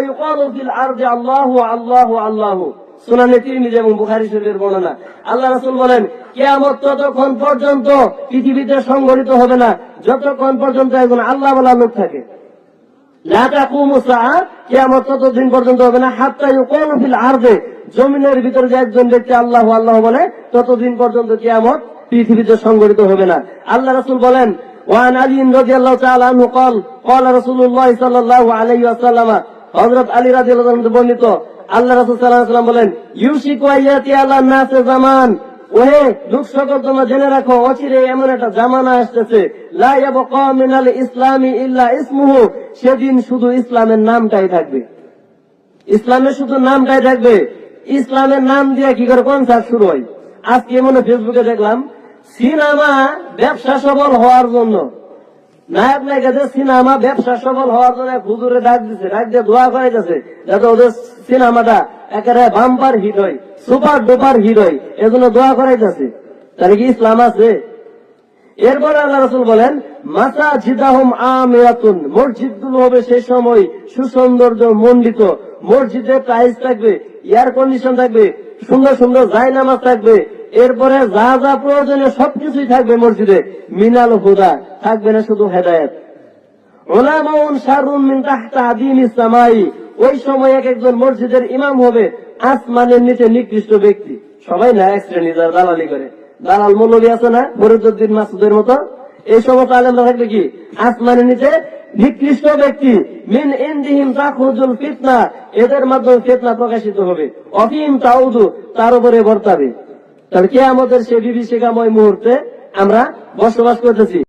ইউকালু feel আরদি আল্লাহু আল্লাহু আল্লাহু সুনানে তিরমিজি এবং বুখারী শরীফের বর্ণনা আল্লাহ রাসূল বলেন কিয়ামত ততক্ষণ পর্যন্ত পৃথিবীতে সংঘটিত হবে না যতক্ষণ পর্যন্ত একজন আল্লাহ বলা লোক থাকে লা তাকুমু সাআ কিয়ামত ততদিন পর্যন্ত হবে না হাত্তা ইউকালু ফিল আরদি জমিনের ভিতরে যে একজন ব্যক্তি আল্লাহ আল্লাহ বলে ততদিন পর্যন্ত কিয়ামত পৃথিবীতে সংঘটিত হবে না আল্লাহ রাসূল বলেন وعن علي رضي الله تعالى عنه قال قال رسول الله صلى الله عليه وسلم হযরত আলী আনহু থেকে বর্ণিত, আল্লাহ রাসূল সাল্লাল্লাহু আলাইহি ওয়াসাল্লাম বলেন, ইউশিকু আইয়াতি আলা নাসে জামান। ওহে লোক সকল তোমরা জেনে রাখো, অচিরে এমন একটা জামানা আসতেছে ইসলামি ইল্লা ইসমুহু। সেদিন শুধু ইসলামের নামটাই থাকবে। ইসলামের শুধু নামটাই থাকবে। ইসলামের নাম দিয়ে কি করে কনসার্ট শুরু হয়? আজকে মনে ফেসবুকে দেখলাম, সিনেমা ব্যবসা সফল হওয়ার জন্য। নায়ক নায়িকাদের সিনেমা ব্যবসা সফল হওয়ার জন্য হুজুরে ডাক দিছে, ডাক দিয়ে দোয়া যাতে ওদের সিনেমাটা একেবারে বাম্পার হিট হয়, সুপার ডুপার হিট হয়, এজন্য দোয়া তাহলে কি ইসলাম আছে? এরপরে আল্লাহ রসুল বলেন মাসা জিদাহম আমিরাতুন মসজিদগুলো হবে সেই সময় সুসৌন্দর্য মন্ডিত মসজিদে টাইলস থাকবে এয়ার কন্ডিশন থাকবে, সুন্দর সুন্দর জায়নামাজ থাকবে এরপরে যা যা প্রয়োজনীয় সবকিছুই থাকবে মসজিদে, মিনাল হুদা, থাকবে না শুধু হেদায়ত। নিকৃষ্ট ব্যক্তি। মিন তাখরুজুল ফিতনা, এদের মাধ্যমে ফিতনা প্রকাশিত হবে। অফিম তাউদু তার উপরে বর্তাবে। তাহলে কে আমাদের সে বিভীষিকাময় মুহূর্তে আমরা বসবাস করতেছি।